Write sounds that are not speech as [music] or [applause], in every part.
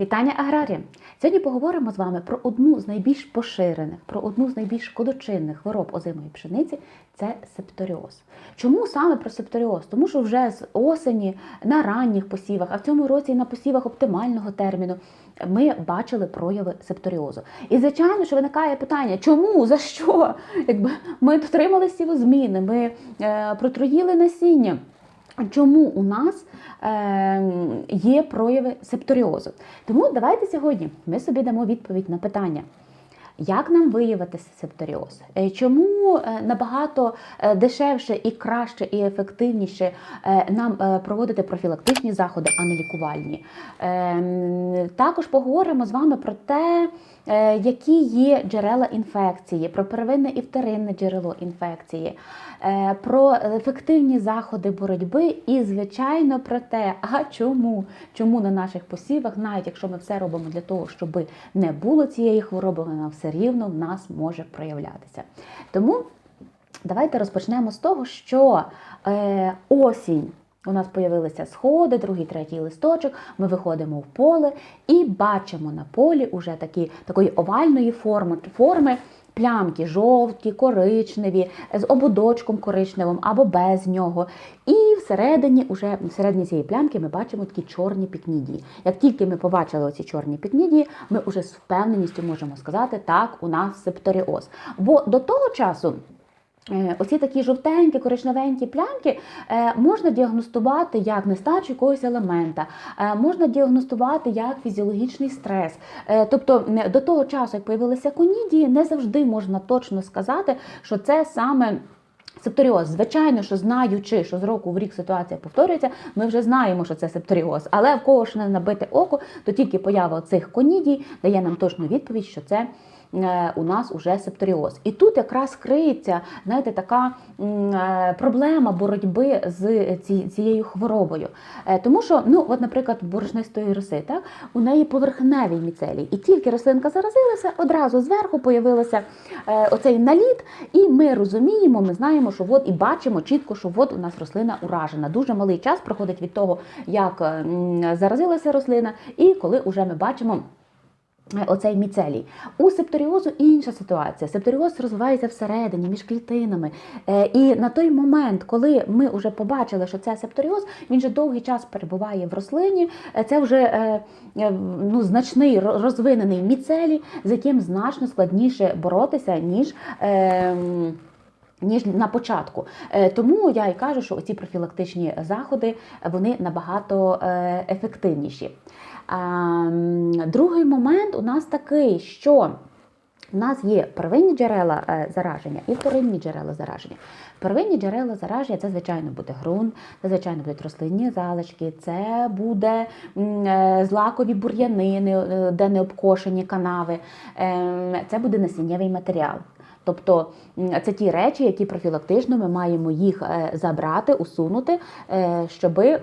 Вітання аграрія! Сьогодні поговоримо з вами про одну з найбільш поширених, про одну з найбільш шкодочинних хвороб озимої пшениці це септоріоз. Чому саме про септоріоз? Тому що вже з осені на ранніх посівах, а в цьому році і на посівах оптимального терміну ми бачили прояви септоріозу. І звичайно, що виникає питання, чому, за що? Якби ми дотримали сівозміни, ми е, протруїли насіння. Чому у нас е, є прояви септоріозу? Тому давайте сьогодні ми собі дамо відповідь на питання. Як нам виявити септоріоз? Е, Чому е, набагато е, дешевше і краще і ефективніше нам проводити профілактичні заходи, а не лікувальні? Е, Також поговоримо з вами про те, які є джерела інфекції, про первинне і вторинне джерело інфекції, про ефективні заходи боротьби і, звичайно, про те, а чому? Чому на наших посівах, навіть якщо ми все робимо для того, щоб не було цієї хвороби, вона все рівно в нас може проявлятися. Тому давайте розпочнемо з того, що е, осінь. У нас з'явилися сходи, другий, третій листочок. Ми виходимо в поле і бачимо на полі уже такі, такої овальної форми, форми плямки жовті, коричневі, з ободочком коричневим або без нього. І всередині, уже всередині цієї плямки ми бачимо такі чорні пікнідії. Як тільки ми побачили оці чорні пікнідії, ми вже з впевненістю можемо сказати, так, у нас септоріоз. Бо до того часу. Е, Оці такі жовтенькі, коричневенькі плямки е, можна діагностувати як нестачу якогось елемента, е, можна діагностувати як фізіологічний стрес. Тобто до того часу, як появилися конідії, не завжди можна точно сказати, що це саме. Септоріоз, звичайно, що знаючи, що з року в рік ситуація повторюється, ми вже знаємо, що це септоріоз. Але в кого ж не набите око, то тільки поява цих конідій дає нам точну відповідь, що це у нас уже септоріоз. І тут якраз криється, знаєте, така е, проблема боротьби з цією хворобою. Е, Тому що, ну, от, наприклад, борошнистої роси, так, у неї поверхневий міцелій. І тільки рослинка заразилася, одразу зверху появився е, оцей наліт, і ми розуміємо, ми знаємо, що от і бачимо чітко, що от у нас рослина уражена. Дуже малий час проходить від того, як е, заразилася рослина, і коли вже ми бачимо. Е, Оцей міцелій. У септоріозу інша ситуація. Септоріоз розвивається всередині, між клітинами. Е, І на той момент, коли ми вже побачили, що це септоріоз, він вже довгий час перебуває в рослині. Е, Це вже ну, значний розвинений міцелій, з яким значно складніше боротися, ніж. е, ніж на початку. Тому я і кажу, що ці профілактичні заходи вони набагато ефективніші. А, м, Другий момент у нас такий, що у нас є первинні джерела е, зараження і вторинні джерела зараження. Первинні джерела зараження це, звичайно, буде ґрунт, це, звичайно, будуть рослинні залишки, це буде е, злакові бур'янини, е, де не обкошені канави, ем, це буде насіннєвий матеріал. Тобто це ті речі, які профілактично ми маємо їх забрати, усунути, щоби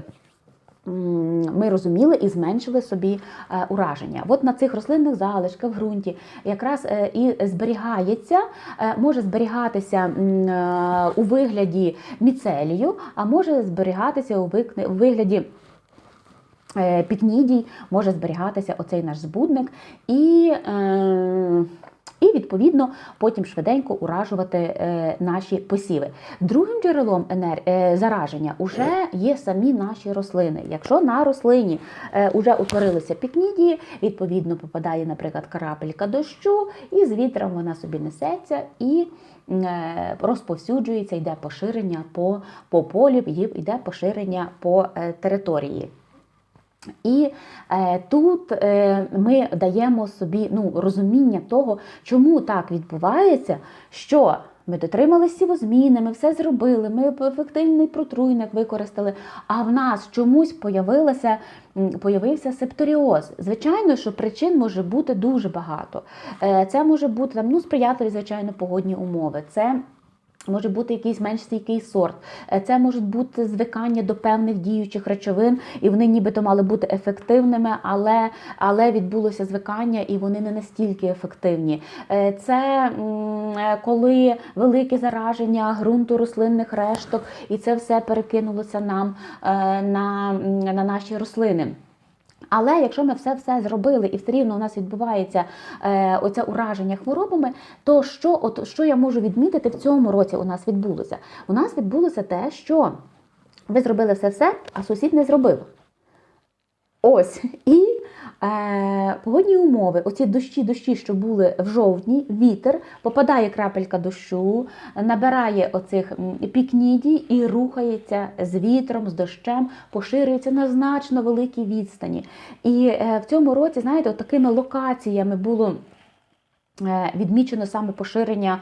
ми розуміли і зменшили собі е, ураження. От на цих рослинних залишках в ґрунті якраз е, і зберігається, е, може зберігатися у вигляді міцелію, а може зберігатися у вигляді. Пікнідій може зберігатися оцей наш збудник і, і відповідно потім швиденько уражувати е, наші посіви. Другим джерелом е, зараження вже є самі наші рослини. Якщо на рослині е, вже утворилися пікнідії, відповідно попадає, наприклад, крапелька дощу, і з вітром вона собі несеться і е, розповсюджується, йде поширення по, по полі, йде поширення по е, території. І е, тут е, ми даємо собі ну, розуміння того, чому так відбувається, що ми дотрималися сівозміни, ми все зробили, ми ефективний протруйник використали, а в нас чомусь появилося, появився септоріоз. Звичайно, що причин може бути дуже багато. Е, це може бути там, ну, сприятливі, звичайно, погодні умови. Це Може бути якийсь менш стійкий сорт, Е, це можуть бути звикання до певних діючих речовин, і вони нібито мали бути ефективними, але, але відбулося звикання, і вони не настільки ефективні. Е, Це е, коли велике зараження ґрунту рослинних решток, і це все перекинулося нам на, на наші рослини. Але якщо ми все все зробили і все рівно у нас відбувається е, оце ураження хворобами, то що, от, що я можу відмітити в цьому році у нас відбулося? У нас відбулося те, що ви зробили все все, а сусід не зробив. Ось. І погодні умови, оці дощі, дощі, що були в жовтні, вітер, попадає крапелька дощу, набирає оцих пікнідій і рухається з вітром, з дощем, поширюється на значно великій відстані. І е, в цьому році, знаєте, от такими локаціями було. Е, Відмічено саме поширення,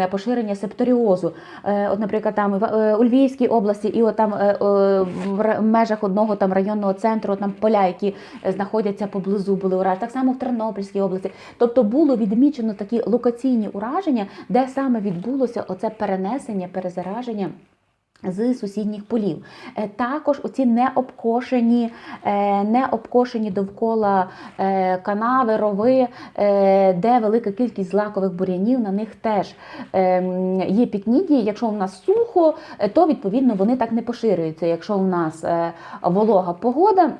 е, поширення септоріозу. Е, От, наприклад, там у Львівській області, і от там в межах одного там районного центру, там поля, які знаходяться поблизу, були уражені. Так само в Тернопільській області. Тобто було відмічено такі локаційні ураження, де саме відбулося оце перенесення, перезараження. З сусідніх полів. Е, Також оці необкошені, е, необкошені довкола е, канави, рови, де велика кількість злакових бур'янів, на них теж е, є пікнідії. Якщо у нас сухо, то відповідно вони так не поширюються. Якщо у нас волога погода.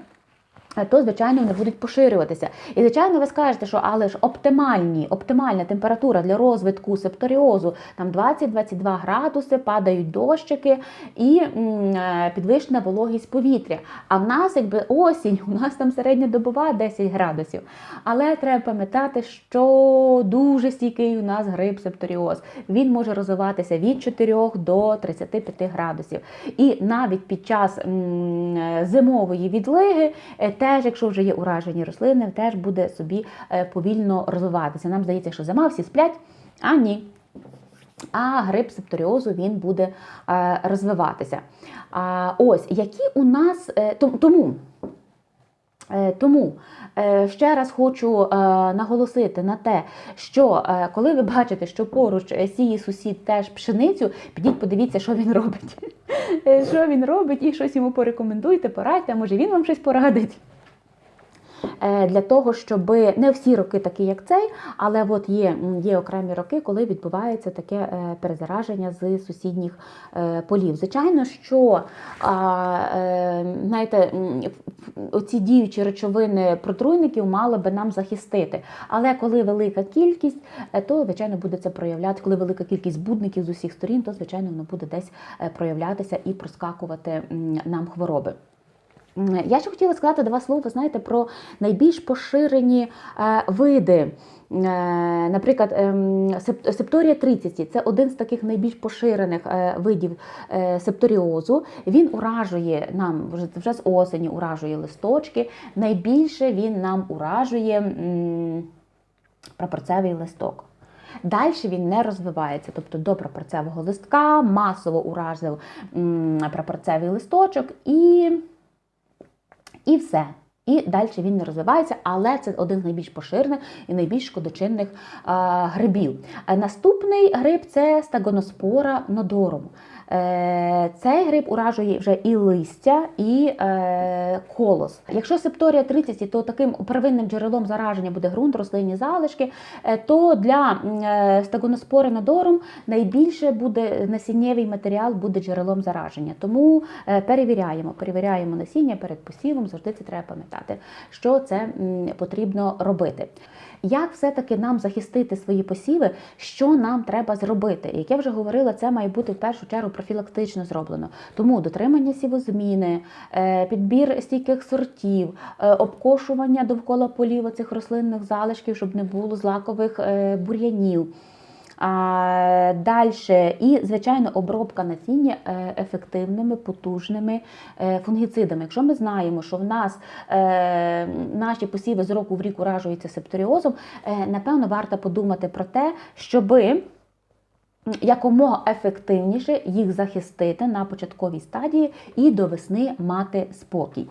Е, То, звичайно, вони будуть поширюватися. І, звичайно, ви скажете, що але ж оптимальні, оптимальна температура для розвитку септоріозу там 20-22 градуси, падають дощики і е, підвищена вологість повітря. А в нас, якби осінь, у нас там середня добова 10 градусів. Але треба пам'ятати, що дуже стійкий у нас грип септоріоз. Він може розвиватися від 4 до 35 градусів. І навіть під час е, зимової відлиги, теж, якщо вже є уражені рослини, теж буде собі е, повільно розвиватися. Нам здається, що зима всі сплять, а ні. А грип септоріозу він буде е, розвиватися. Ось які у нас е, тому. Е, Тому е, ще раз хочу е, наголосити на те, що коли ви бачите, що поруч сіє сусід теж пшеницю, підіть подивіться, що він робить. [laughs] Що він робить, і щось йому порекомендуйте, порадьте, може він вам щось порадить. Е, Для того, щоб не всі роки такі, як цей, але от є, є окремі роки, коли відбувається таке е, перезараження з сусідніх е, полів. Звичайно, що знаєте, оці діючі речовини протруйників мали би нам захистити. Але коли велика кількість, то звичайно буде це проявляти. Коли велика кількість будників з усіх сторін, то звичайно воно буде десь проявлятися і проскакувати нам хвороби. Я ще хотіла сказати два слова, знаєте, про найбільш поширені е, види. Е, Наприклад, ем, септорія 30 це один з таких найбільш поширених е, видів септоріозу. Він уражує нам вже з осені уражує листочки. Найбільше він нам уражує прапорцевий листок. Далі він не розвивається, тобто до прапорцевого листка масово уразив прапорцевий листочок і і все. І далі він не розвивається, але це один з найбільш поширених і найбільш шкодочинних грибів. Е, Наступний гриб це стагоноспора нодорум. Е, Цей гриб уражує вже і листя, і е, колос. Якщо септорія 30, то таким первинним джерелом зараження буде ґрунт, рослинні залишки, е, то для м, стагоноспори нодорум найбільше буде насіннєвий матеріал буде джерелом зараження. Тому перевіряємо, перевіряємо насіння перед посівом, завжди це треба пам'ятати, що це потрібно робити. Як все-таки нам захистити свої посіви, що нам треба зробити? Як я вже говорила, це має бути в першу чергу профілактично зроблено. Тому дотримання сівозміни, е, підбір стійких сортів, е, обкошування довкола полів оцих рослинних залишків, щоб не було злакових е, бур'янів. Далі, і, звичайно, обробка насіння е, ефективними, потужними е, фунгіцидами. Якщо ми знаємо, що в нас е, наші посіви з року в рік уражуються септоріозом, напевно, варто подумати про те, щоби якомога ефективніше їх захистити на початковій стадії і до весни мати спокій.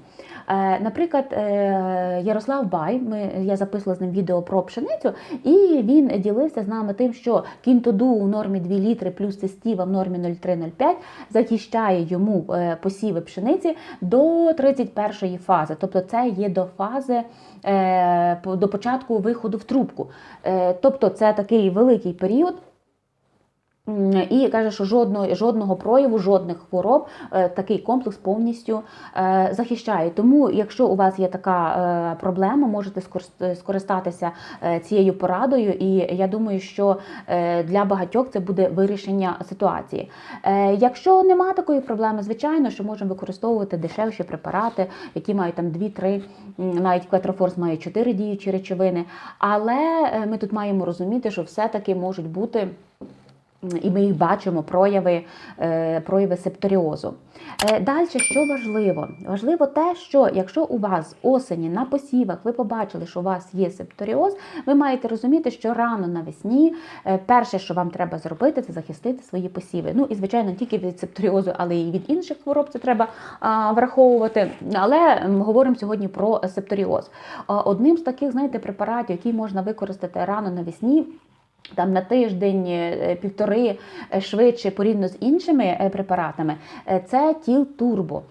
Е, Наприклад, е, Ярослав Бай, ми, я записувала з ним відео про пшеницю, і він ділився з нами тим, що кінтоду у нормі 2 літри плюс цистіва в нормі 0,3-0,5 захищає йому е, посіви пшениці до 31-ї фази. Тобто це є до фази до початку виходу в трубку. Тобто це такий великий період. І каже, що жодного, жодного прояву, жодних хвороб е, такий комплекс повністю е, захищає. Тому, якщо у вас є така е, проблема, можете скористатися цією порадою, і я думаю, що для багатьох це буде вирішення ситуації. Якщо нема такої проблеми, звичайно, що можемо використовувати дешевші препарати, які мають там 2-3, навіть Кветрофорс має 4 діючі речовини. Але ми тут маємо розуміти, що все-таки можуть бути. І ми їх бачимо прояви, е, прояви септоріозу. Далі, що важливо? Важливо те, що якщо у вас осені на посівах ви побачили, що у вас є септоріоз, ви маєте розуміти, що рано навесні е, перше, що вам треба зробити, це захистити свої посіви. Ну і звичайно, тільки від септоріозу, але й від інших хвороб це треба враховувати. Але м, говоримо сьогодні про септоріоз. Одним з таких, знаєте, препаратів, який можна використати рано навесні. Там на тиждень, е, півтори е, швидше порівняно з іншими е, препаратами, це тіл турбо.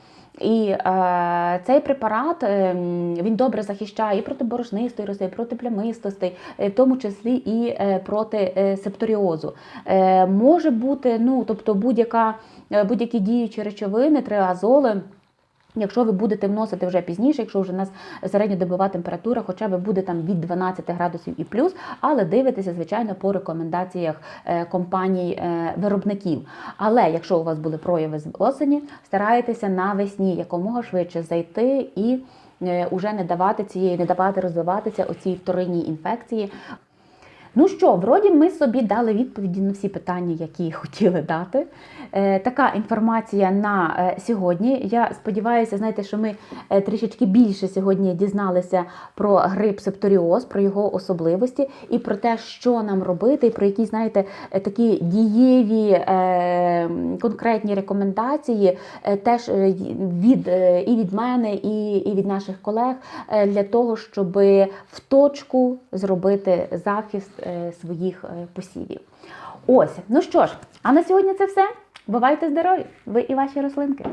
І е, цей препарат е, він добре захищає і проти борошнистої роси, і проти плямистостей, в тому числі і е, проти е, септоріозу. Е, може бути, ну тобто будь-яка будь-які діючі речовини, триазоли. Якщо ви будете вносити вже пізніше, якщо вже у нас середньодобова температура, хоча б буде там від 12 градусів і плюс, але дивитеся, звичайно, по рекомендаціях е, компаній е. Але якщо у вас були прояви з осені, старайтеся навесні якомога швидше зайти і е, уже не давати цієї, не давати розвиватися оцій вторинній інфекції. Ну що, вроді ми собі дали відповіді на всі питання, які [laughs] хотіли дати. Е, така інформація на е, сьогодні. Я сподіваюся, знаєте, що ми е, трішечки більше сьогодні дізналися про грип септоріоз, про його особливості і про те, що нам робити, і про які, знаєте, е, такі дієві е, конкретні рекомендації, теж від, і від мене, і, і від наших колег для того, щоб в точку зробити захист своїх е, посівів. Ось, ну що ж, а на сьогодні це все. Бувайте здорові! Ви і ваші рослинки.